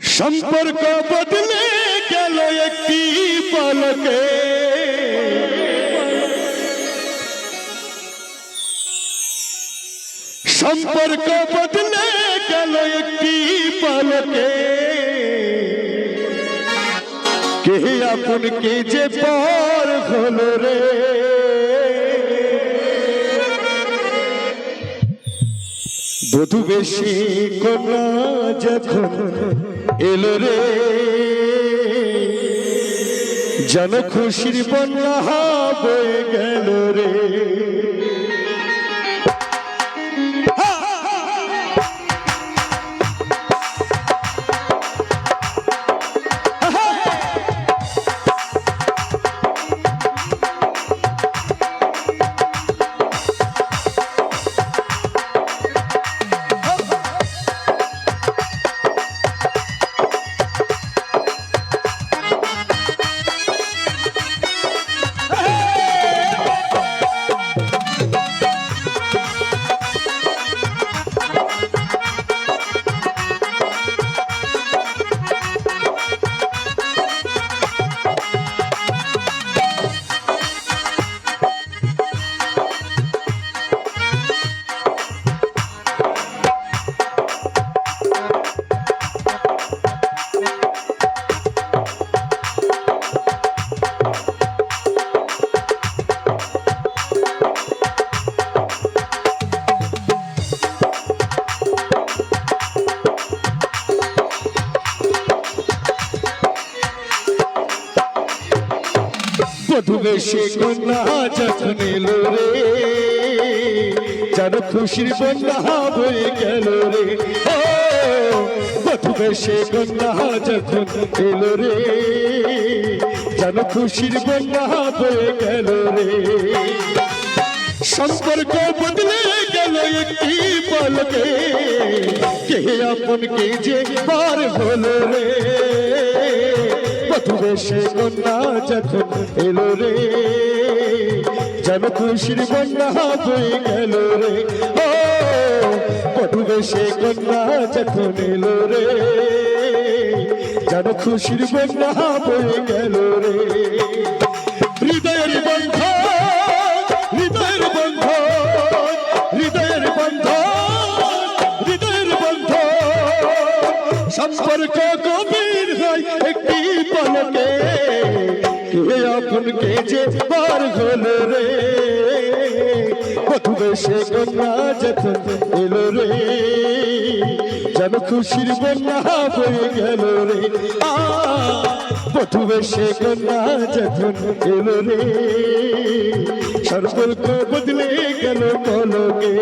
সম্পর্ক বদলে গেল একটি পলকে। সম্পর্ক বদলে গেল একটি পলকে। কে আপন কে যে পর হলো রে? বধু বেশি কন্যা যখন এলো রে? জন খুশির বন্যা বয়ে গেল রে। বধু বেশি কন্যা যখন এলো রে, যেন খুশির বন্যা বয়ে গেল রে। ও বধু বেশি কন্যা যখন এলো রে, যেন খুশির বন্যা বয়ে গেল রে। সম্পর্ক বদলে গেল একটি পলকে, কে আপন কে যে পার হলো রে। বেশে কন্যা যখন এলো রে। যেন খুশির বন্যা বয়ে গেল রে। ও বধু বেশে কন্যা যখন এলো রে। যেন খুশির বন্যা বয়ে গেল রে। হৃদয়ের বন্ধ হৃদয়ের বন্ধ হৃদয়ের বন্ধ হৃদয়ের বন্ধ সম্পর্ক গভীর বেশে গঙ্গা যখন এলো রে, যেন খুশির বন্যা বয়ে গেল রে। বধু বেশে কন্যা যখন এলো রে সর্বল্প বদলে গেল পলকে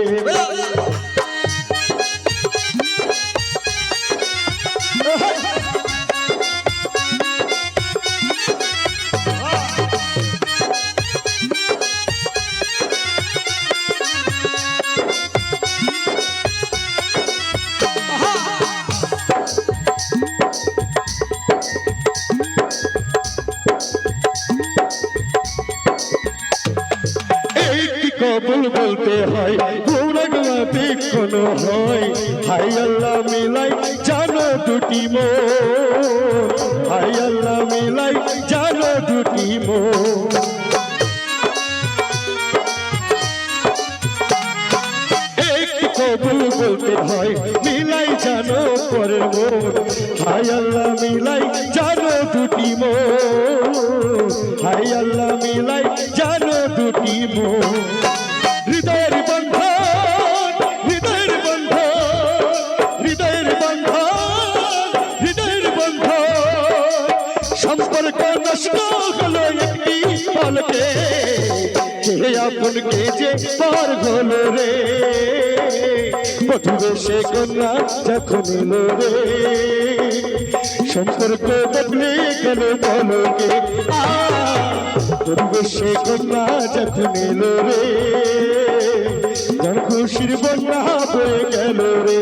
বলতে হয় গৌরগলাতে কোনো হয় হাই আল্লাহ মিলাই জানো দুটি মো হাই আল্লাহ মিলাই জানো দুটি মো বলতে হয়, মিলাই জানো পরের মন। হাই আল্লাহ মিলাই জানো দুটি মো হাই আল্লাহ মিলাই জানো দুটি মো পার হলো রে। বধু সে কন্যা যখন এলো রে। সম্পর্ক বদলে গেল পলকে সে কন্যা যখন এলো রে। যার খুশির বন্যা হয়ে গেল রে।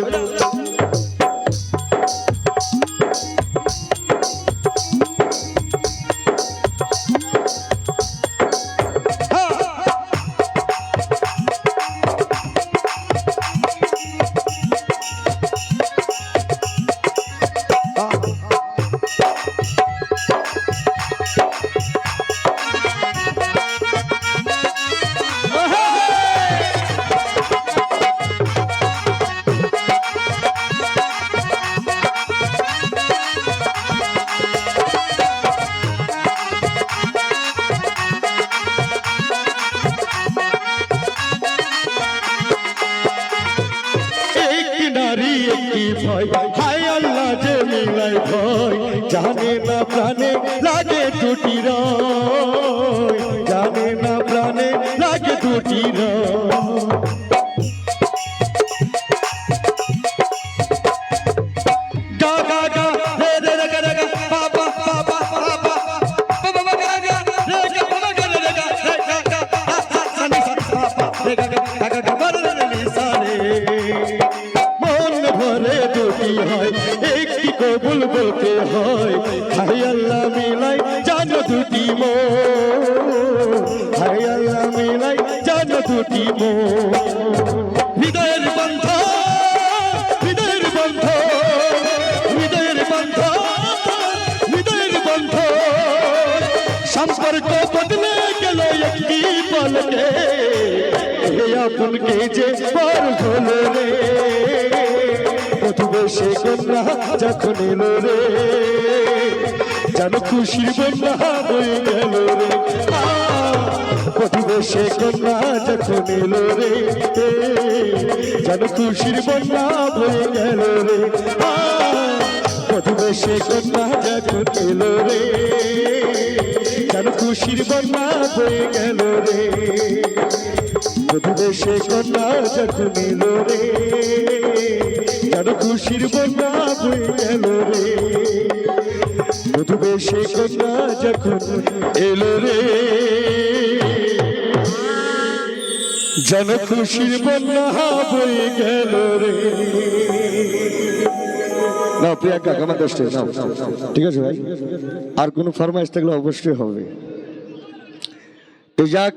হাই আল্লাহ যে মিলাই ভয়। জানে না প্রাণে লাগে দুটি রয় হয়। হাই আল্লাহ মিলাই জানো দুটি মো হাই আল্লাহ মিলাই জানো দুটি মো হৃদয়ের বন্ধ হৃদয়ের বন্ধ হৃদয়ের বন্ধ হৃদয়ের বন্ধ। সম্পর্ক বদলে যে প্রতিবেশে কন্যা যখন এলো রে, যেন খুশির বন্যা হয়ে গেল রে। প্রতিবেশে কন্যা যখন এলো রে, যেন খুশির বন্যা হয়ে গেল রে। প্রতিবেশে কন্যা যখন এলো রে, যেন খুশির বন্যা হয়ে গেল রে। প্রতিবেশে কন্যা যখন এলো রে যেন খুশির বন্যা হয়ে গেল রে। প্রতিবেশে কন্যা যখন এলো রে। যেন খুশির বন্যা হয়ে গেল রে। না প্রিয়াঙ্কা আমার দশটা নাও। ঠিক আছে ভাই? আর কোনো ফরমাইশ থাকলে অবশ্যই হবে। তো যাক,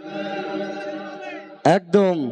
একদম